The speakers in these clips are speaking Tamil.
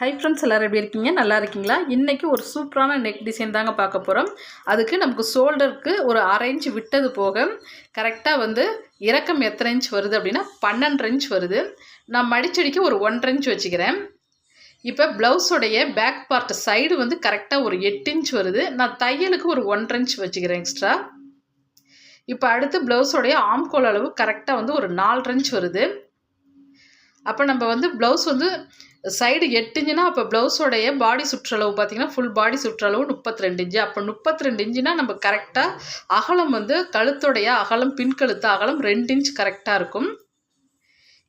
ஹை ஃப்ரெண்ட்ஸ் எல்லோரும் எப்படி இருக்கீங்க? நல்லா இருக்கீங்களா? இன்றைக்கி ஒரு சூப்பரான நெக் டிசைன் தாங்க பார்க்க போகிறோம் அதுக்கு நமக்கு ஷோல்டருக்கு ஒரு அரை இன்ச் விட்டது போக கரெக்டாக வந்து இறக்கம் எத்தனை இன்ச் வருது அப்படின்னா பன்னெண்டு இன்ச் வருது. நான் மடிச்சடிக்கு ஒரு ஒன்றரை இன்ச் வச்சுக்கிறேன். இப்போ ப்ளவுஸோடைய பேக் பார்ட் சைடு வந்து கரெக்டாக ஒரு எட்டு இன்ச் வருது. நான் தையலுக்கு ஒரு ஒன்றரை இன்ச் வச்சுக்கிறேன் எக்ஸ்ட்ரா இப்போ அடுத்து ப்ளவுஸோடைய ஆம்கோல் அளவு கரெக்டாக வந்து ஒரு நாலு இன்ச் வருது. அப்போ நம்ம வந்து ப்ளவுஸ் வந்து சைடு எட்டுஞ்சுனா அப்போ ப்ளவுஸோடைய பாடி சுற்றளவு பார்த்தீங்கன்னா ஃபுல் பாடி சுற்றளவு முப்பத்தி ரெண்டு இன்ச்சு. அப்போ முப்பத்தி ரெண்டு இன்ச்சுனா நம்ம கரெக்டாக அகலம் வந்து கழுத்தோடைய அகலம் பின் கழுத்து அகலம் ரெண்டு இன்ச் கரெக்டாக இருக்கும்.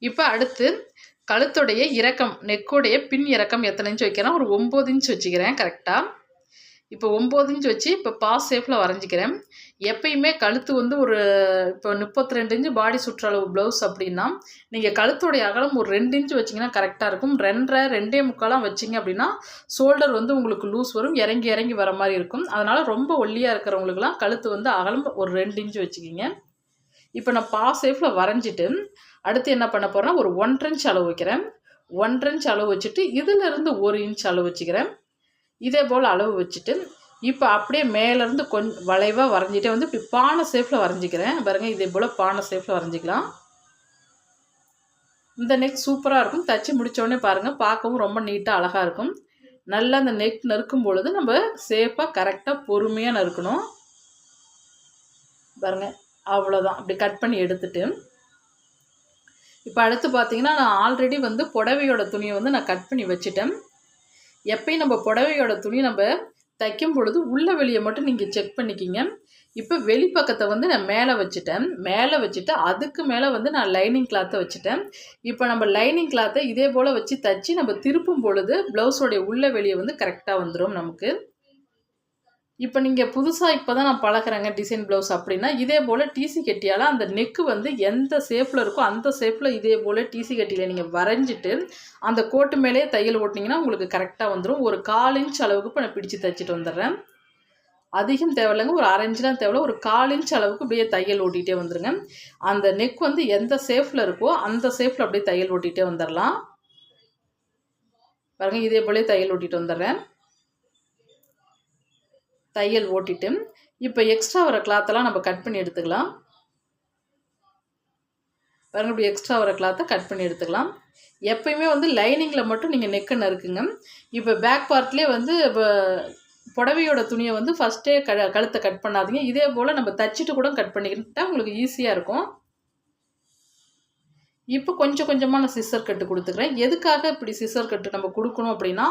இப்போ அடுத்து கழுத்துடைய இறக்கம் நெக்கோடைய பின் இறக்கம் எத்தனை இன்ச்சு வைக்கிறேன் ஒரு ஒம்பது இன்ச் வச்சுக்கிறேன் கரெக்டாக இப்போ ஒம்பது இன்ச் வச்சு இப்போ பாஸ் ஷேப்பில் வரைஞ்சிக்கிறேன். எப்பயுமே கழுத்து வந்து ஒரு இப்போ முப்பத்தி ரெண்டு இன்ச்சு பாடி சுற்றளவு ப்ளவுஸ் அப்படின்னா நீங்கள் கழுத்துடைய அகலம் ஒரு ரெண்டு இன்ச்சு வச்சிங்கன்னா கரெக்டாக இருக்கும். ரெண்டரை ரெண்டே முக்காலாம் வச்சிங்க அப்படின்னா ஷோல்டர் வந்து உங்களுக்கு லூஸ் வரும் இறங்கி இறங்கி வர மாதிரி இருக்கும். அதனால் ரொம்ப ஒல்லியாக இருக்கிறவங்களுக்குலாம் கழுத்து வந்து அகலம் ஒரு ரெண்டு இன்ச்சு வச்சுக்கிங்க. இப்போ நான் பாஸ் ஷேப்பில் வரைஞ்சிட்டு அடுத்து என்ன பண்ண போகிறேன்னா ஒரு ஒன்றரை இன்ச் அளவு வைக்கிறேன். ஒன்றரை இன்ச் அளவு வச்சுட்டு இதிலிருந்து ஒரு இன்ச் அளவு வச்சுக்கிறேன். இதே போல் அளவு வச்சுட்டு இப்போ அப்படியே மேலேருந்து கொஞ்சம் வளைவாக வரைஞ்சிட்டே வந்து இப்படி பானை ஷேப்பில் வரைஞ்சிக்கிறேன். பாருங்கள் இதே போல் பானை ஷேப்பில் வரைஞ்சிக்கலாம். இந்த நெக் சூப்பராக இருக்கும். தச்சு முடித்தோடனே பாருங்கள் பார்க்கவும் ரொம்ப நீட்டாக அழகாக இருக்கும். நல்லா அந்த நெக் நறுக்கும் பொழுது நம்ம சேஃபாக கரெக்டாக பொறுமையாக நறுக்கணும். பாருங்கள் அவ்வளோதான் அப்படி கட் பண்ணி எடுத்துட்டு. இப்போ அடுத்து பார்த்தீங்கன்னா நான் ஆல்ரெடி வந்து புடவையோட துணியை வந்து நான் கட் பண்ணி வச்சுட்டேன். எப்பயும் நம்ம புடவையோட துணி நம்ம தைக்கும் பொழுது உள்ள வெளியை மட்டும் நீங்கள் செக் பண்ணிக்கிங்க. இப்போ வெளிப்பக்கத்தை வந்து நான் மேலே வச்சுட்டேன். மேலே வச்சுட்டு அதுக்கு மேலே வந்து நான் லைனிங் கிளாத்தை வச்சுட்டேன். இப்போ நம்ம லைனிங் கிளாத்தை இதே போல் வச்சு தைச்சி நம்ம திருப்பும் பொழுது ப்ளவுஸோடைய உள்ள வெளியே வந்து கரெக்டாக வந்துடும் நமக்கு. இப்போ நீங்கள் புதுசாக இப்போ தான் நான் பழகிறேங்க டிசைன் ப்ளவுஸ் அப்படின்னா இதே போல் டிசி கட்டியால் அந்த நெக்கு வந்து எந்த ஷேப்பில் இருக்கோ அந்த ஷேப்பில் இதே போல் டிசி கட்டியில் நீங்கள் வரைஞ்சிட்டு அந்த கோட்டு மேலேயே தையல் ஓட்டிங்கன்னா உங்களுக்கு கரெக்டாக வந்துடும் ஒரு கால் இன்ச் அளவுக்கு இப்போ நான் பிடிச்சி தைச்சிட்டு வந்துடுறேன். அதிகம் தேவையில்லைங்க ஒரு அரைஞ்சுலாம் தேவையில்ல ஒரு கால் இன்ச் அளவுக்கு அப்படியே தையல் ஓட்டிகிட்டே வந்துடுங்க அந்த நெக் வந்து எந்த ஷேப்பில் இருக்கோ அந்த ஷேப்பில் அப்படியே தையல் ஓட்டிகிட்டே வந்துடலாம். பாருங்கள் இதே போலே தையல் ஓட்டிகிட்டு வந்துடுறேன். தையல் ஓட்டிட்டு இப்போ எக்ஸ்ட்ரா வர கிளாத்தெல்லாம் நம்ம கட் பண்ணி எடுத்துக்கலாம். பாருங்க இப்படி எக்ஸ்ட்ரா வர கிளாத்தை கட் பண்ணி எடுத்துக்கலாம். எப்பயுமே வந்து லைனிங்கில் மட்டும் நீங்கள் நெக்கு நறுக்குங்க. இப்போ பேக் பார்ட்லேயே வந்து இப்போ புடவையோட துணியை வந்து ஃபஸ்ட்டே க கழுத்தை கட் பண்ணாதீங்க. இதே போல் நம்ம தச்சுட்டு கூட கட் பண்ணிக்கிட்டால் உங்களுக்கு ஈஸியாக இருக்கும். இப்போ கொஞ்சம் கொஞ்சமாக நான் சிசர் கட்டு கொடுத்துக்கிறேன். எதுக்காக இப்படி சிசர் கட்டு நம்ம கொடுக்கணும் அப்படின்னா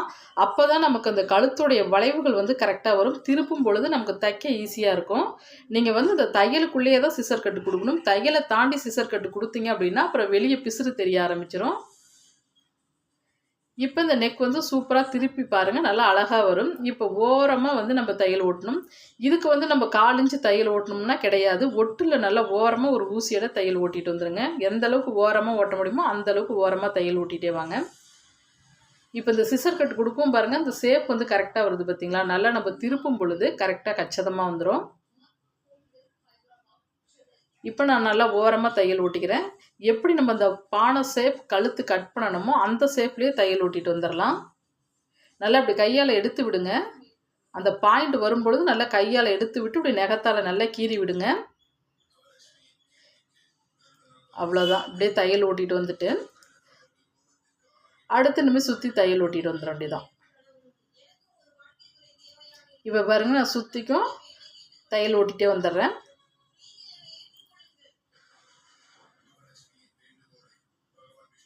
அப்போ தான் நமக்கு அந்த கழுத்துடைய வளைவுகள் வந்து கரெக்டாக வரும். திருப்பும் பொழுது நமக்கு தைக்க ஈஸியாக இருக்கும். நீங்கள் வந்து இந்த தையலுக்குள்ளேயே தான் சிசர் கட்டு கொடுக்கணும். தையலை தாண்டி சிசர் கட்டு கொடுத்தீங்க அப்படின்னா அப்புறம் வெளியே பிசுறு தெரிய ஆரம்பிச்சிடும் இப்போ இந்த நெக் வந்து சூப்பராக திருப்பி பாருங்கள் நல்லா அழகாக வரும். இப்போ ஓரமாக வந்து நம்ம தையல் ஓட்டணும். இதுக்கு வந்து நம்ம கால் இன்ச்சு தையல் ஓட்டணும்னா கிடையாது. ஒட்டில் நல்லா ஓரமாக ஒரு ஊசியோட தையல் ஓட்டிட்டு வந்துடுங்க எந்த அளவுக்கு ஓரமாக ஓட்ட முடியுமோ அந்த அளவுக்கு ஓரமாக தையல் ஓட்டிகிட்டே வாங்க. இப்போ இந்த சிசர் கட் கொடுக்கும் பாருங்கள் இந்த சேப் வந்து கரெக்டாக வருது பார்த்தீங்களா நல்லா நம்ம திருப்பும் பொழுது கரெக்டாக கச்சிதமாக வந்துடும் இப்போ நான் நல்லா ஓரமாக தையல் ஓட்டிக்கிறேன். எப்படி நம்ம அந்த பானை சேப் கழுத்து கட் பண்ணணுமோ அந்த சேப்லேயே தையல் ஓட்டிட்டு வந்துடலாம் நல்லா இப்படி கையால் எடுத்து விடுங்க. அந்த பாயிண்ட் வரும்பொழுது நல்லா கையால் எடுத்து விட்டு இப்படி நெகத்தால் நல்லா கீறி விடுங்க. அவ்வளோதான் இப்படியே தையல் ஓட்டிட்டு வந்துட்டு அடுத்து இனிமேல் சுற்றி தையல் ஓட்டிட்டு வந்துடும் அப்படிதான். இப்போ பாருங்க நான் சுற்றிக்கும் தையல் ஓட்டிகிட்டே வந்துடுறேன்.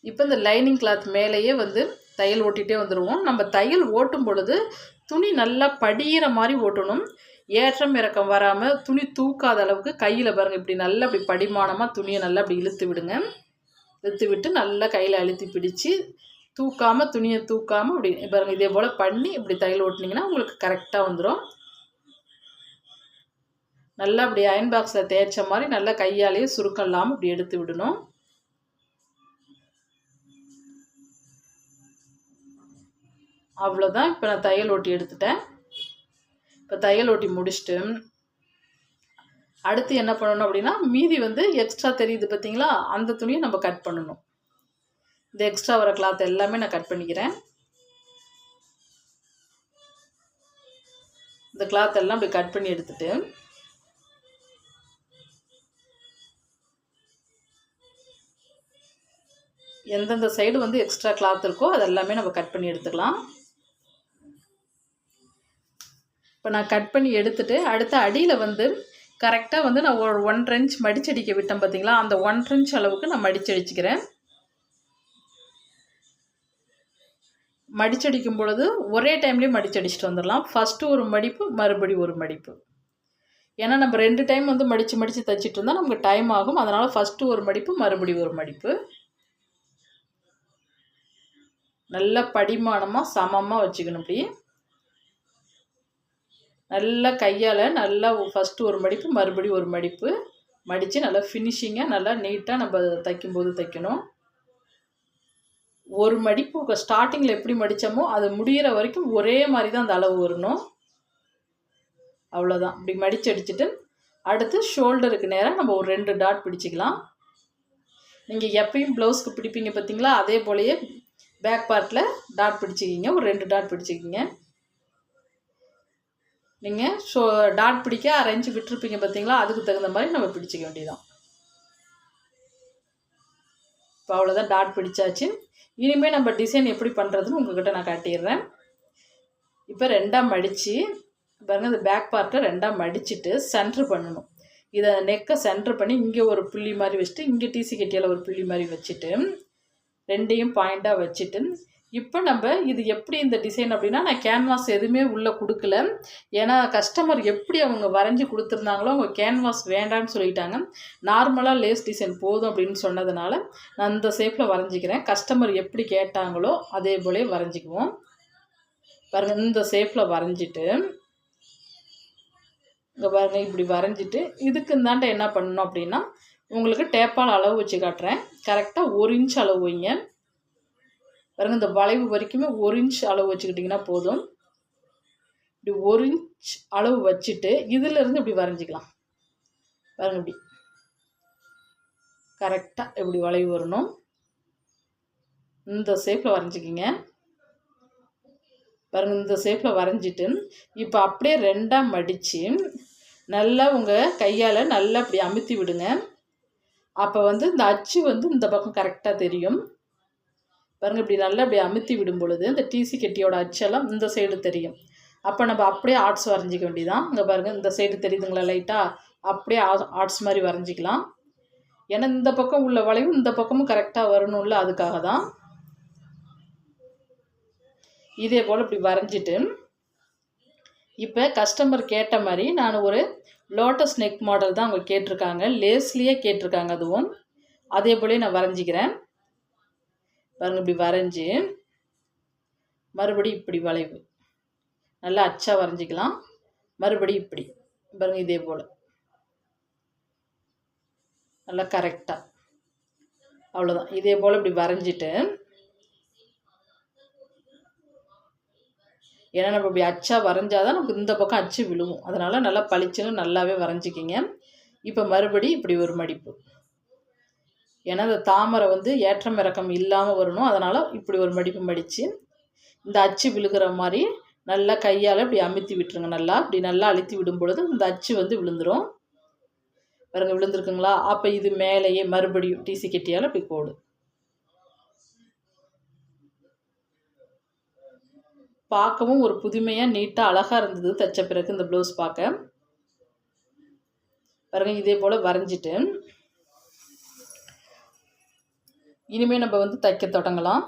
இப்போ இந்த லைனிங் கிளாத் மேலேயே வந்து தையல் ஓட்டிகிட்டே வந்துடுவோம் நம்ம தையல் ஓட்டும் பொழுது துணி நல்லா படிகிற மாதிரி ஓட்டணும். ஏற்றம் இறக்கம் வராமல் துணி தூக்காத அளவுக்கு கையில் பாருங்கள் இப்படி நல்லா இப்படி படிமானமாக துணியை நல்லா அப்படி இழுத்து விடுங்க. இழுத்து விட்டு நல்லா கையில் அழுத்தி பிடிச்சி தூக்காமல் துணியை தூக்காமல் இப்படி பாருங்கள் இதே போல் பண்ணி இப்படி தையல் ஓட்டினீங்கன்னா உங்களுக்கு கரெக்டாக வந்துடும் நல்லா அப்படி அயன் பாக்ஸில் தேய்ச்ச மாதிரி நல்லா கையாலேயே சுருக்கம் இல்லாமல் இப்படி எடுத்து விடணும். அவ்வளோதான் இப்போ நான் தையல் ஓட்டி எடுத்துட்டேன். இப்போ தையல் ஓட்டி முடிச்சுட்டு அடுத்து என்ன பண்ணணும் அப்படின்னா மீதி வந்து எக்ஸ்ட்ரா தெரியுது பார்த்தீங்களா அந்த துணியை நம்ம கட் பண்ணணும். இந்த எக்ஸ்ட்ரா வர கிளாத் எல்லாமே நான் கட் பண்ணிக்கிறேன். இந்த கிளாத் எல்லாம் அப்படி கட் பண்ணி எடுத்துட்டு எந்தெந்த சைடு வந்து எக்ஸ்ட்ரா கிளாத் இருக்கோ அது எல்லாமே நம்ம கட் பண்ணி எடுத்துக்கலாம். இப்போ நான் கட் பண்ணி எடுத்துட்டு அடுத்த அடியில் வந்து கரெக்டாக வந்து நான் ஒரு ஒன் இன்ச் மடிச்சடிக்க விட்டேன் பார்த்தீங்களா அந்த ஒன் இன்ச் அளவுக்கு நான் மடிச்சடிச்சுக்கிறேன். மடிச்சடிக்கும் பொழுது ஒரே டைம்லேயே மடிச்சடிச்சிட்டு வந்துடலாம். ஃபஸ்ட்டு ஒரு மடிப்பு மறுபடி ஒரு மடிப்பு. ஏன்னா நம்ம ரெண்டு டைம் வந்து மடித்து மடித்து தைச்சிட்டு இருந்தால் நமக்கு டைம் ஆகும். அதனால் ஃபஸ்ட்டு ஒரு மடிப்பு மறுபடி ஒரு மடிப்பு. நல்ல படிமானமாக சமமாக வச்சுக்கணும் அப்படியே நல்லா கையால் நல்லா ஃபஸ்ட்டு ஒரு மடிப்பு மறுபடியும் ஒரு மடிப்பு. மடித்து நல்லா ஃபினிஷிங்காக நல்லா நீட்டாக நம்ம தைக்கும்போது தைக்கணும். ஒரு மடிப்பு ஸ்டார்டிங்கில் எப்படி மடித்தோமோ அது முடிகிற வரைக்கும் ஒரே மாதிரி தான் அந்த அளவு வரணும். அவ்வளோதான் இப்படி மடித்து அடிச்சுட்டு அடுத்து ஷோல்டருக்கு நேராக நம்ம ஒரு ரெண்டு டாட் பிடிச்சிக்கலாம். நீங்கள் எப்பயும் ப்ளவுஸ்க்கு பிடிப்பீங்க பார்த்தீங்களா அதே போலயே பேக் பார்ட்டில் டாட் பிடிச்சிக்கிங்க. ஒரு ரெண்டு டாட் பிடிச்சிக்கிங்க. நீங்கள் ஷோ டாட் பிடிக்க அரைஞ்சு விட்டுருப்பீங்க பார்த்தீங்களா அதுக்கு தகுந்த மாதிரி நம்ம பிடிச்சிக்க வேண்டியதான் இப்போ அவ்வளோதான் டாட் பிடிச்சாச்சு. இனிமேல் நம்ம டிசைன் எப்படி பண்ணுறதுன்னு உங்ககிட்ட நான் காட்டிடுறேன். இப்போ ரெண்டாக மடித்து பாருங்க இந்த பேக் பார்ட்டை ரெண்டாக மடிச்சுட்டு சென்ட்ரு பண்ணணும். இதை நெக்கை சென்ட்ரு பண்ணி இங்கே ஒரு புள்ளி மாதிரி வச்சுட்டு இங்கே டிசி கட்டியால் ஒரு புள்ளி மாதிரி வச்சுட்டு ரெண்டையும் பாயிண்ட்டாக வச்சுட்டு இப்போ நம்ம இது எப்படி இந்த டிசைன் அப்படின்னா நான் கேன்வாஸ் எதுவுமே உள்ளே கொடுக்கல. ஏன்னா கஸ்டமர் எப்படி அவங்க வரைஞ்சி கொடுத்துருந்தாங்களோ அவங்க கேன்வாஸ் வேண்டான்னு சொல்லிட்டாங்க. நார்மலாக லேஸ் டிசைன் போதும் அப்படின்னு சொன்னதுனால நான் அந்த ஷேப்பில் வரைஞ்சிக்கிறேன். கஸ்டமர் எப்படி கேட்டாங்களோ அதே போலே வரைஞ்சிக்குவோம். பாருங்கள் இந்த ஷேப்பில் வரைஞ்சிட்டு இங்கே பாருங்கள் இப்படி வரைஞ்சிட்டு இதுக்கு இந்தாண்ட என்ன பண்ணணும் அப்படின்னா உங்களுக்கு டேப்பால் அளவு வச்சு காட்டுறேன். கரெக்டாக ஒரு இன்ச் அளவு வைங்க. பாருங்கள் இந்த வளைவு வரைக்குமே ஒரு இன்ச் அளவு வச்சுக்கிட்டிங்கன்னா போதும். இப்படி ஒரு இன்ச் அளவு வச்சுட்டு இதிலிருந்து இப்படி வரைஞ்சிக்கலாம். பாருங்க இப்படி. கரெக்டாக இப்படி வளைவு வரணும். இந்த ஷேப்பில் வரைஞ்சிக்கிங்க. பாருங்க இந்த ஷேப்பில் வரைஞ்சிட்டு இப்போ அப்படியே ரெண்டாக மடித்து நல்லா உங்கள் கையால் நல்லா இப்படி அமுத்தி விடுங்க. அப்போ வந்து இந்த அச்சு வந்து இந்த பக்கம் கரெக்டாக தெரியும். பாருங்கள் இப்படி நல்லா இப்படி அமுத்தி விடும் பொழுது இந்த டிசி கெட்டியோட அச்செல்லாம் இந்த சைடு தெரியும். அப்போ நம்ம அப்படியே ஆர்ட்ஸ் வரைஞ்சிக்க வேண்டியதான் இங்கே பாருங்கள் இந்த சைடு தெரியுதுங்களா லைட்டாக அப்படியே ஆர்ட்ஸ் மாதிரி வரைஞ்சிக்கலாம். ஏன்னா இந்த பக்கம் உள்ள வளைவும் இந்த பக்கமும் கரெக்டாக வரணும்ல அதுக்காக தான் இதே போல் இப்படி வரைஞ்சிட்டு இப்போ கஸ்டமர் கேட்ட மாதிரி நான் ஒரு லோட்டஸ் நெக் மாடல் தான் அவங்க கேட்டிருக்காங்க. லேஸ்லேயே கேட்டிருக்காங்க அதுவும். அதே போல நான் வரைஞ்சிக்கிறேன். பாருங்கள் இப்படி வரைஞ்சி மறுபடியும் இப்படி வளைவு. நல்லா அச்சா வரைஞ்சிக்கலாம். மறுபடி இப்படி. பாருங்கள் இதே போல். நல்லா கரெக்டாக அவ்வளோதான் இதே போல் இப்படி வரைஞ்சிட்டு ஏன்னா நம்ம இப்படி அச்சா வரைஞ்சாதான் நமக்கு இந்த பக்கம் அச்சு விழுவும். அதனால் நல்லா பளிச்சுன்னு நல்லாவே வரைஞ்சிக்கிங்க. இப்போ மறுபடி இப்படி ஒரு மடிப்பு. ஏன்னா இந்த தாமரை வந்து ஏற்றம் இறக்கம் இல்லாமல் வரணும். அதனால் இப்படி ஒரு மடிப்பு மடித்து இந்த அச்சு விழுகிற மாதிரி நல்லா கையால் இப்படி அமுத்தி விட்டுருங்க நல்லா. இப்படி நல்லா அழுத்தி விடும் பொழுது இந்த அச்சு வந்து விழுந்துடும் பாருங்க விழுந்துருக்குங்களா? அப்போ இது மேலேயே மறுபடியும் டிசி கெட்டியால் இப்படி போடும். பார்க்கவும் ஒரு புதுமையாக நீட்டாக அழகாக இருந்தது. தைச்ச பிறகு இந்த ப்ளவுஸ் பார்க்க. பாருங்க இதே போல் வரைஞ்சிட்டு. இனிமேல் நம்ம வந்து தைக்க தொடங்கலாம்.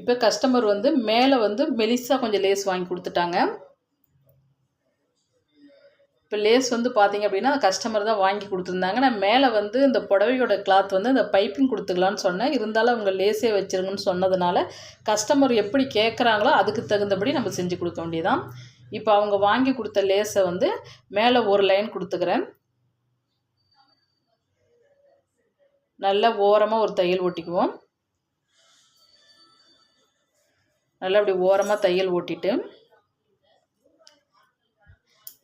இப்போ கஸ்டமர் வந்து மேலே வந்து மெலிசாக கொஞ்சம் லேஸ் வாங்கி கொடுத்துட்டாங்க. இப்போ லேஸ் வந்து பார்த்தீங்க அப்படின்னா கஸ்டமர் தான் வாங்கி கொடுத்துருந்தாங்க. நான் மேலே வந்து இந்த புடவையோட கிளாத் வந்து இந்த பைப்பிங் கொடுத்துக்கலான்னு சொன்னேன். இருந்தாலும் அவங்க லேஸே வச்சிருங்கன்னு சொன்னதுனால கஸ்டமர் எப்படி கேட்குறாங்களோ அதுக்கு தகுந்தபடி நம்ம செஞ்சு கொடுக்க வேண்டியதான் இப்போ அவங்க வாங்கி கொடுத்த லேஸை வந்து மேலே ஒரு லைன் கொடுத்துக்கிறேன். நல்லா ஓரமாக ஒரு தையல் ஓட்டிக்குவோம். நல்லா அப்படி ஓரமாக தையல் ஓட்டிட்டு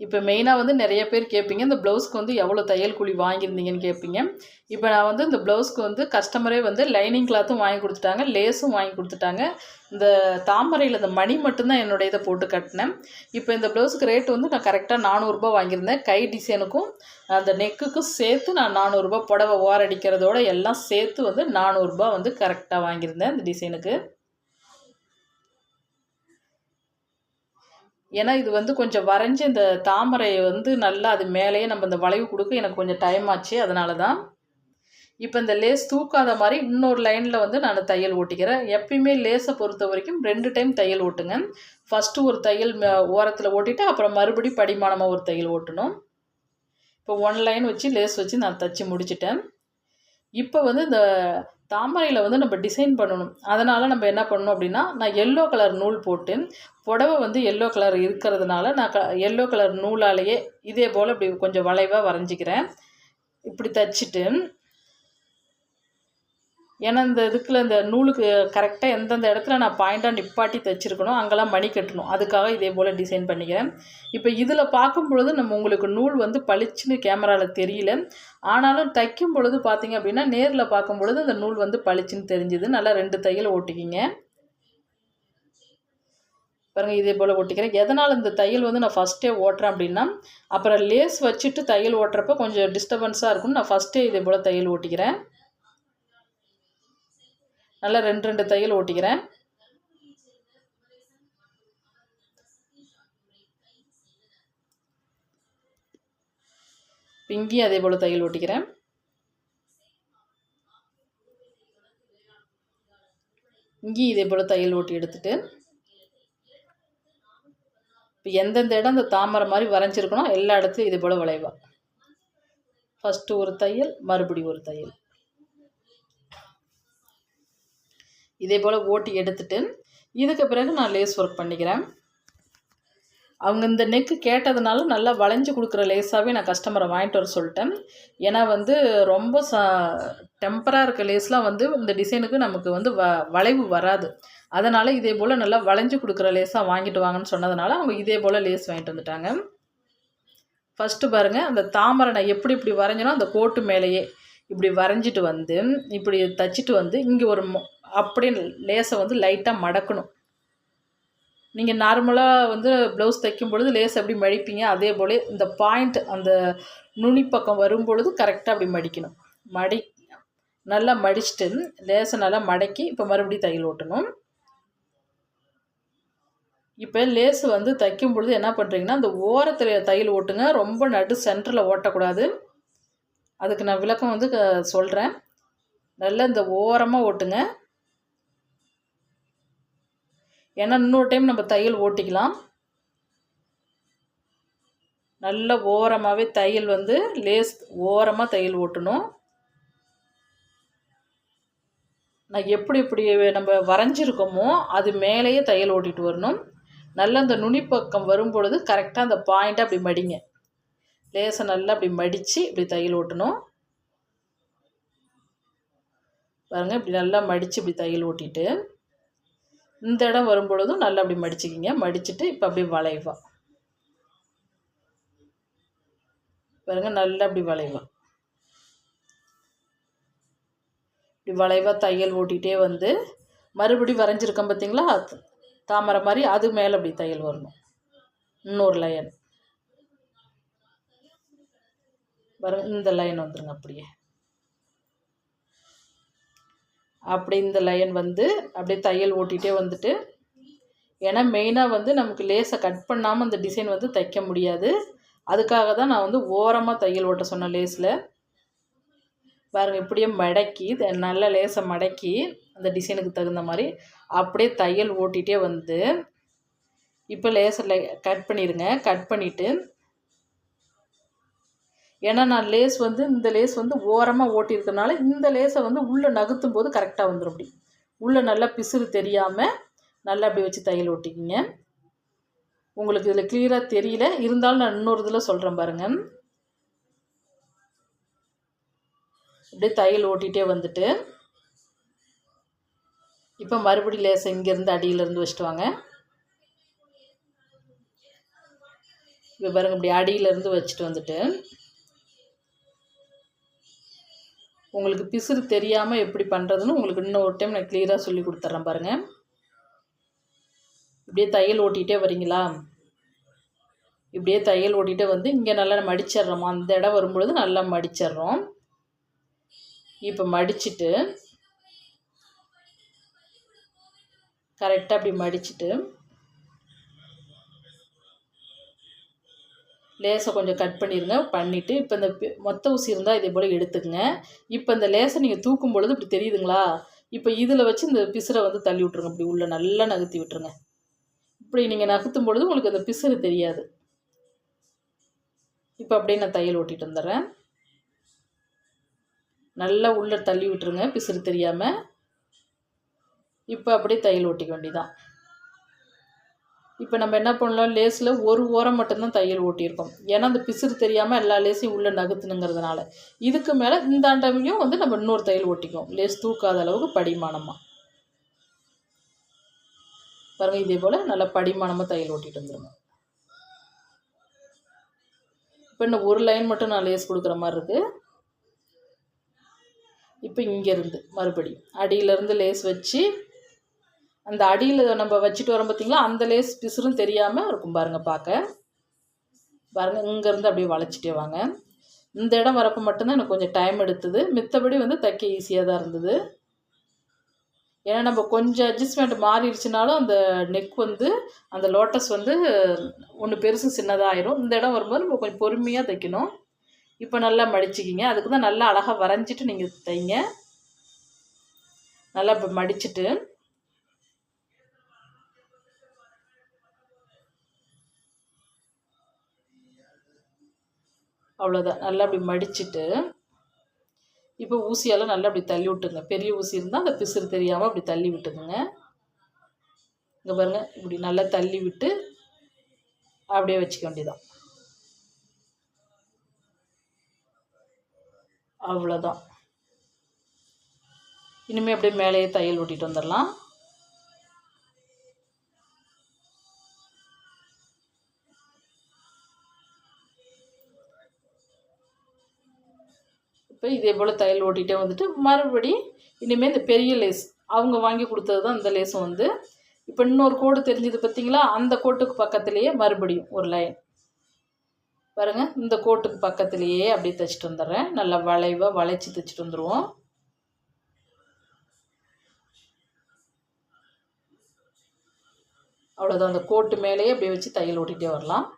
இப்போ மெயினாக வந்து நிறைய பேர் கேட்பீங்க இந்த ப்ளவுஸ்க்கு வந்து எவ்வளோ தையல் கூலி வாங்கியிருந்தீங்கன்னு கேட்பீங்க. இப்போ நான் வந்து இந்த ப்ளவுஸ்க்கு வந்து கஸ்டமரே வந்து லைனிங் கிளாத்தும் வாங்கி கொடுத்துட்டாங்க லேஸும் வாங்கி கொடுத்துட்டாங்க. இந்த தாமரையில் இந்த மணி மட்டும்தான் என்னோட இதை போட்டு கட்டினேன். இப்போ இந்த ப்ளவுஸுக்கு ரேட் வந்து நான் கரெக்டாக நானூறுரூபா வாங்கியிருந்தேன். கை டிசைனுக்கும் அந்த நெக்குக்கும் சேர்த்து நான் நானூறுரூபா புடவை ஓரடிக்கிறதோட எல்லாம் சேர்த்து வந்து நானூறுரூபா வந்து கரெக்டாக வாங்கியிருந்தேன் இந்த டிசைனுக்கு ஏன்னா இது வந்து கொஞ்சம் வரைஞ்சி இந்த தாமரையை வந்து நல்லா அது மேலேயே நம்ம இந்த வளைவு கொடுக்க எனக்கு கொஞ்சம் டைம் ஆச்சு அதனால தான் இப்போ இந்த லேஸ் தூக்காத மாதிரி இன்னொரு லைனில் வந்து நான் தையல் ஓட்டிக்கிறேன். எப்பயுமே லேஸை பொறுத்த வரைக்கும் ரெண்டு டைம் தையல் ஓட்டுங்க. ஃபஸ்ட்டு ஒரு தையல் ஓரத்தில் ஓட்டிட்டு அப்புறம் மறுபடி படிமானமாக ஒரு தையல் ஓட்டணும். இப்போ ஒன் லைன் வச்சு லேஸ் வச்சு நான் தைச்சி முடிச்சிட்டேன். இப்போ வந்து இந்த தாமரையில் வந்து நம்ம டிசைன் பண்ணணும். அதனால் நம்ம என்ன பண்ணணும் அப்படின்னா நான் எல்லோ கலர் நூல் போட்டு புடவை வந்து எல்லோ கலர் இருக்கிறதுனால நான் க எல்லோ கலர் நூலாலேயே இதே போல் இப்படி கொஞ்சம் வளைவாக வரைஞ்சிக்கிறேன். இப்படி தைச்சிட்டு ஏன்னா இந்த இதுக்குள்ள இந்த நூலுக்கு கரெக்டாக எந்தெந்த இடத்துல நான் பாயிண்டாக நிப்பாட்டி தைச்சிருக்கணும் அங்கெல்லாம் மணி கட்டணும். அதுக்காக இதே போல் டிசைன் பண்ணிக்கிறேன். இப்போ இதில் பார்க்கும் பொழுது நம்ம உங்களுக்கு நூல் வந்து பளிச்சுன்னு கேமராவில் தெரியல. ஆனாலும் தைக்கும் பொழுது பார்த்தீங்க அப்படின்னா நேரில் பார்க்கும் பொழுது அந்த நூல் வந்து பளிச்சுன்னு தெரிஞ்சுது. நல்லா ரெண்டு தையல் ஓட்டிக்கிங்க. பாருங்கள் இதே போல் ஒட்டிக்கிறேன் எதனால் இந்த தையல் வந்து நான் ஃபஸ்ட்டே ஓட்டுறேன் அப்படின்னா அப்புறம் லேஸ் வச்சுட்டு தையல் ஓட்டுறப்ப கொஞ்சம் டிஸ்டர்பன்ஸாக இருக்கும்னு நான் ஃபஸ்ட்டே இதே போல் தையல் ஓட்டிக்கிறேன். நல்லா ரெண்டு ரெண்டு தையல் ஓட்டிக்கிறேன். இங்கேயும் அதே போல் தையல் ஓட்டிக்கிறேன். இங்கேயும் இதே போல் தையல் ஓட்டி எடுத்துட்டு. இப்போ எந்தெந்த இடம் இந்த தாமரை மாதிரி வரைஞ்சிருக்கணும் எல்லா இடத்துலையும் இதே போல் விளைவா. ஃபஸ்ட்டு ஒரு தையல் மறுபடி ஒரு தையல். இதே போல் ஓட்டி எடுத்துட்டு இதுக்கு பிறகு நான் லேஸ் ஒர்க் பண்ணிக்கிறேன். அவங்க இந்த நெக்கு கேட்டதுனால நல்லா வளைஞ்சு கொடுக்குற லேஸாகவே நான் கஸ்டமரை வாங்கிட்டு வர சொல்லிட்டேன். ஏன்னா வந்து ரொம்ப ச டெம்பராக இருக்க லேஸ்லாம் வந்து இந்த டிசைனுக்கு நமக்கு வந்து வ வளைவு வராது. அதனால் இதே போல் நல்லா வளைஞ்சு கொடுக்குற லேஸாக வாங்கிட்டு வாங்கன்னு சொன்னதுனால அவங்க இதே போல் லேஸ் வாங்கிட்டு வந்துட்டாங்க. ஃபஸ்ட்டு பாருங்கள் அந்த தாமரை நான் எப்படி இப்படி வரைஞ்சனோ அந்த கோட்டு மேலேயே இப்படி வரைஞ்சிட்டு வந்து இப்படி தச்சுட்டு வந்து இங்கே ஒரு அப்படியே லேஸை வந்து லைட்டாக மடக்கணும். நீங்கள் நார்மலாக வந்து ப்ளவுஸ் தைக்கும் பொழுது லேஸ் எப்படி மடிப்பீங்க? அதே போல் இந்த பாயிண்ட் அந்த நுனி பக்கம் வரும் பொழுது கரெக்டாக அப்படி மடிக்கணும். மடி நல்லா மடிச்சுட்டு லேசை நல்லா மடக்கி இப்போ மறுபடியும் தையல் ஓட்டணும். இப்போ லேஸ் வந்து தைக்கும் பொழுது என்ன பண்ணுறீங்கன்னா அந்த ஓரத்தில் தையல் ஓட்டுங்க. ரொம்ப நடு சென்டரில் ஓட்டக்கூடாது. அதுக்கு நான் விளக்கம் வந்து சொல்கிறேன் நல்லா இந்த ஓரமாக ஓட்டுங்க. ஏன்னா இன்னொரு டைம் நம்ம தையல் ஓட்டிக்கலாம். நல்ல ஓரமாகவே தையல் வந்து லேஸ் ஓரமாக தையல் ஓட்டணும். நான் எப்படி இப்படி நம்ம வரைஞ்சிருக்கோமோ அது மேலேயே தையல் ஓட்டிட்டு வரணும். நல்ல அந்த நுனிப்பக்கம் வரும் பொழுது கரெக்டாக அந்த பாயிண்ட்டை அப்படி மடிங்க. லேசை நல்லா அப்படி மடித்து இப்படி தையல் ஓட்டணும். பாருங்கள் இப்படி நல்லா மடித்து இப்படி தையல் ஓட்டிட்டு. இந்த இடம் வரும்பொழுதும் நல்லா அப்படி மடிச்சுக்கிங்க. மடிச்சுட்டு இப்போ அப்படியே வளைவா. பாருங்க நல்லா அப்படி வளைவா. இப்படி வளைவாக தையல் ஓட்டிகிட்டே வந்து மறுபடி வரைஞ்சிருக்கோம் பார்த்தீங்களா தாமரை மாதிரி அது மேலே அப்படி தையல் வரணும். இன்னொரு லைன் பாருங்க இந்த லைன் வந்துருங்க அப்படியே. அப்படி இந்த லைன் வந்து அப்படியே தையல் ஓட்டிகிட்டே வந்துட்டு ஏன்னா மெயினாக வந்து நமக்கு லேஸை கட் பண்ணாமல் அந்த டிசைன் வந்து தைக்க முடியாது. அதுக்காக தான் நான் வந்து ஓரமாக தையல் ஓட்ட சொன்னேன் லேஸில். பாருங்கள் இப்படியே மடக்கி நல்ல லேஸை மடக்கி அந்த டிசைனுக்கு தகுந்த மாதிரி அப்படியே தையல் ஓட்டிகிட்டே வந்து இப்போ லேசரில் கட் பண்ணிடுங்க. கட் பண்ணிவிட்டு ஏன்னா நான் லேஸ் வந்து இந்த லேஸ் வந்து ஓரமாக ஓட்டியிருக்கனால இந்த லேஸை வந்து உள்ளே நகுத்தும் போது கரெக்டாக வந்துடும் அப்படி. உள்ளே நல்லா பிசுறு தெரியாமல் நல்லா அப்படி வச்சு தையல் ஓட்டிக்கிங்க. உங்களுக்கு இதில் கிளியராக தெரியல. இருந்தாலும் நான் இன்னொரு இதில் சொல்கிறேன் பாருங்கள் அப்படியே தையல் ஓட்டிகிட்டே வந்துட்டு இப்போ மறுபடி லேசை இங்கேருந்து அடியிலேருந்து வச்சுட்டு வாங்க. இப்போ பாருங்க இப்படி அடியிலேருந்து வச்சுட்டு வந்துட்டு உங்களுக்கு பிசுறு தெரியாமல் எப்படி பண்ணுறதுன்னு உங்களுக்கு இன்னும் ஒரு டைம் நான் கிளியராக சொல்லி கொடுத்துட்றேன் பாருங்கள் இப்படியே தையல் ஓட்டிகிட்டே வரீங்களா? இப்படியே தையல் ஓட்டிகிட்டே வந்து இங்கே நல்லா மடிச்சிட்றோம் அந்த இடம் வரும்பொழுது நல்லா மடிச்சிடுறோம். இப்போ மடிச்சுட்டு கரெக்டாக அப்படி மடிச்சுட்டு லேசை கொஞ்சம் கட் பண்ணிடுங்க பண்ணிவிட்டு இப்போ இந்த மொத்த ஊசி இருந்தால் இதே போல் எடுத்துக்கங்க. இப்போ இந்த லேசை நீங்கள் தூக்கும் பொழுது இப்படி தெரியுதுங்களா? இப்போ இதில் வச்சு இந்த பிசுரை வந்து தள்ளி விட்ருங்க இப்படி உள்ளே நல்லா நகர்த்தி விட்டுருங்க. இப்படி நீங்கள் நகர்த்தும் பொழுது உங்களுக்கு அந்த பிசுறு தெரியாது. இப்போ அப்படியே நான் தையல் ஓட்டிகிட்டு வந்துடுறேன். நல்லா உள்ளே தள்ளி விட்டுருங்க பிசுறு தெரியாமல் இப்போ அப்படியே தையல் ஓட்டிக்க வேண்டியதான் இப்போ நம்ம என்ன பண்ணலாம்? லேஸில் ஒரு ஓரம் மட்டும்தான் தையல் ஓட்டியிருக்கோம். ஏன்னா அந்த பிசுறு தெரியாமல் எல்லா லேஸையும் உள்ளே நகர்த்துனுங்கிறதுனால இதுக்கு மேலே இந்த ஆண்டமையும் வந்து நம்ம இன்னொரு தையல் ஓட்டிக்குவோம். லேஸ் தூக்காத அளவுக்கு படிமானமாக பாருங்க இதே போல் நல்லா படிமானமாக தையல் ஓட்டிகிட்டு வந்துடுங்க இப்போ இன்னும் ஒரு லைன் மட்டும் நான் லேஸ் கொடுக்குற மாதிரி இருக்குது இப்போ இங்கேருந்து மறுபடியும் அடியிலேருந்து லேஸ் வச்சு அந்த அடியில் நம்ம வச்சுட்டு வரோம் பார்த்தீங்களா அந்த லேஸ் பிசுறும் தெரியாமல் இருக்கும் பாருங்கள் பார்க்க பாருங்கள் இங்கேருந்து அப்படியே வளைச்சிட்டே வாங்க. இந்த இடம் வரப்போ மட்டும்தான் எனக்கு கொஞ்சம் டைம் எடுத்தது. மித்தபடி வந்து தைக்க ஈஸியாக தான் இருந்தது. ஏன்னா நம்ம கொஞ்சம் அட்ஜஸ்ட்மெண்ட் மாறிடுச்சுனாலும் அந்த நெக் வந்து அந்த லோட்டஸ் வந்து ஒன்று பெருசு சின்னதாகிடும் இந்த இடம் வரும்போது நம்ம கொஞ்சம் பொறுமையாக தைக்கணும். இப்போ நல்லா மடிச்சுக்கிங்க. அதுக்கு தான் நல்லா அழகாக வரைஞ்சிட்டு நீங்கள் தைங்க. நல்லா இப்போ மடிச்சுட்டு. அவ்வளோதான் நல்லா அப்படி மடிச்சுட்டு இப்போ ஊசியெல்லாம் நல்லா அப்படி தள்ளி விட்டுங்க பெரிய ஊசி இருந்தால் அந்த பிசுறு தெரியாமல் அப்படி தள்ளி விட்டுதுங்க இங்கே பாருங்கள் இப்படி நல்லா தள்ளி விட்டு அப்படியே வச்சுக்க வேண்டியதான் அவ்வளோதான் இனிமேல் அப்படியே மேலேயே தையல் ஓட்டிகிட்டு வந்துடலாம் இப்போ இதே போல் தையல் ஓட்டிகிட்டே வந்துட்டு மறுபடி இனிமேல் இந்த பெரிய லேஸ் அவங்க வாங்கி கொடுத்தது தான் இந்த லேஸும் வந்து. இப்போ இன்னொரு கோடு தெரிஞ்சது பார்த்தீங்களா அந்த கோட்டுக்கு பக்கத்துலேயே மறுபடியும் ஒரு லைன் பாருங்க இந்த கோட்டுக்கு பக்கத்துலேயே அப்படியே தைச்சிட்டு வந்துடுறேன். நல்லா வளைவாக வளைச்சி தைச்சிட்டு வந்துடுவோம் அவ்வளோதான் அந்த கோட்டு மேலேயே அப்படியே வச்சு தையல் ஓட்டிகிட்டே வரலாம்.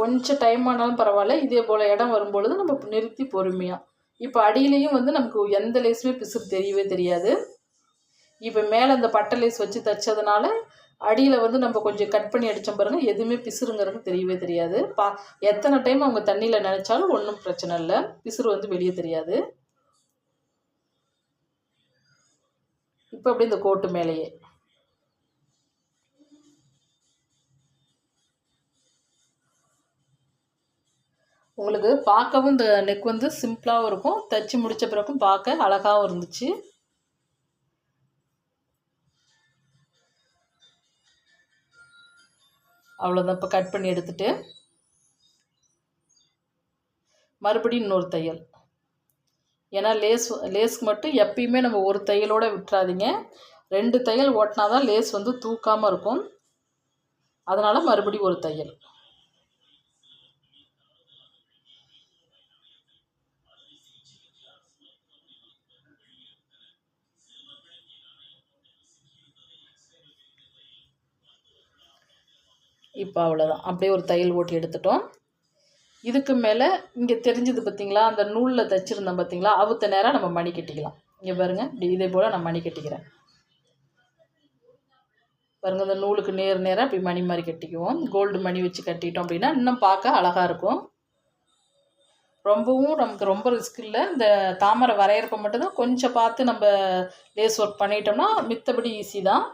கொஞ்சம் டைம் ஆனாலும் பரவாயில்ல. இதே போல் இடம் வரும்பொழுது நம்ம நிறுத்தி பொறுமையாக இப்போ அடியிலையும் வந்து நமக்கு எந்த லேஸுமே பிசுறு தெரியவே தெரியாது. இப்போ மேலே அந்த பட்டை லேஸ் வச்சு தைச்சதுனால அடியில் வந்து நம்ம கொஞ்சம் கட் பண்ணி அடித்தோம் பாருங்கள் எதுவுமே பிசுறுங்கிறது தெரியவே தெரியாது. பா எத்தனை டைம் அவங்க தண்ணியில் நினச்சாலும் ஒன்றும் பிரச்சனை இல்லை. பிசுறு வந்து வெளியே தெரியாது. இப்போ அப்படியே இந்த கோட்டு மேலேயே. உங்களுக்கு பார்க்கவும் இந்த நெக் வந்து சிம்பிளாகவும் இருக்கும். தைச்சி முடித்த பிறகும் பார்க்க அழகாகவும் இருந்துச்சு. அவ்வளோதான் இப்போ கட் பண்ணி எடுத்துட்டு மறுபடியும் இன்னொரு தையல். ஏன்னா லேஸ் லேஸ்க்கு மட்டும் எப்பயுமே நம்ம ஒரு தையலோடு விட்டுறாதீங்க. ரெண்டு தையல் ஓட்டினா தான் லேஸ் வந்து தூக்காமல் இருக்கும். அதனால் மறுபடியும் ஒரு தையல். இப்போ அவ்வளோதான் அப்படியே ஒரு தையல் ஓட்டி எடுத்துட்டோம். இதுக்கு மேலே இங்கே தெரிஞ்சது பார்த்தீங்களா அந்த நூலில் தைச்சிருந்தோம் பார்த்தீங்களா அவுத்த நேரம் நம்ம மணி கட்டிக்கலாம். இங்கே பாருங்கள் இப்படி இதே போல் நான் மணி கட்டிக்கிறேன். பாருங்கள் இந்த நூலுக்கு நேர் நேராக இப்படி மணி மாதிரி கட்டிக்குவோம். கோல்டு மணி வச்சு கட்டிட்டோம் அப்படின்னா இன்னும் பார்க்க அழகாக இருக்கும். ரொம்பவும் நமக்கு ரொம்ப ரிஸ்க் இல்லை. இந்த தாமரை வரையறப்ப மட்டும்தான் கொஞ்சம் பார்த்து நம்ம லேஸ் ஒர்க் பண்ணிட்டோம்னா மித்தபடி ஈஸி தான்.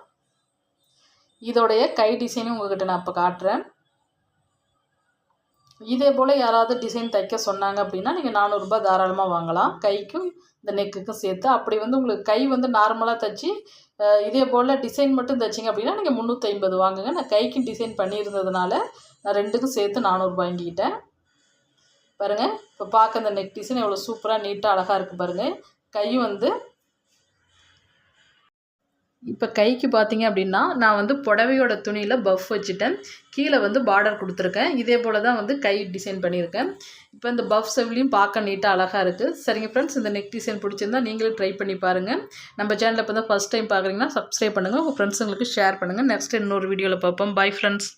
இதோடைய கை டிசைனும் உங்ககிட்ட நான் இப்போ காட்டுறேன். இதே போல் யாராவது டிசைன் தைக்க சொன்னாங்க அப்படின்னா நீங்கள் நானூறுரூபா தாராளமாக வாங்கலாம். கைக்கும் இந்த நெக்குக்கும் சேர்த்து. அப்படி வந்து உங்களுக்கு கை வந்து நார்மலாக தைச்சி இதே போல் டிசைன் மட்டும் தைச்சிங்க அப்படின்னா நீங்கள் முந்நூற்றி ஐம்பது வாங்குங்க. நான் கைக்கும் டிசைன் பண்ணியிருந்ததுனால நான் ரெண்டுக்கும் சேர்த்து நானூறுரூபா வாங்கிக்கிட்டேன். பாருங்கள் இப்போ பார்க்க இந்த நெக் டிசைன் எவ்வளோ சூப்பராக நீட்டாக அழகாக இருக்குது பாருங்கள் கையும் வந்து இப்போ கைக்கு பார்த்தீங்க அப்படின்னா நான் வந்து புடவையோட துணியில் பஃப் வச்சுட்டேன். கீழே வந்து பார்டர் கொடுத்துருக்கேன். இதே போல் தான் வந்து கை டிசைன் பண்ணியிருக்கேன். இப்போ இந்த பஃப் செவ்லியும் பார்க்க நீட்டாக அழகாக இருக்குது சரிங்க ஃப்ரெண்ட்ஸ் இந்த நெக் டிசைன் பிடிச்சிருந்தா நீங்களும் ட்ரை பண்ணி பாருங்கள் நம்ம சேனலில் இப்போ தான் ஃபஸ்ட் டைம் பார்க்குறீங்கன்னா சப்ஸ்கிரைப் பண்ணுங்கள் உங்கள் ஃப்ரெண்ட்ஸுங்களுக்கு ஷேர் பண்ணுங்கள் நெக்ஸ்ட் இன்னொரு வீடியோவில் பார்ப்போம். Bye friends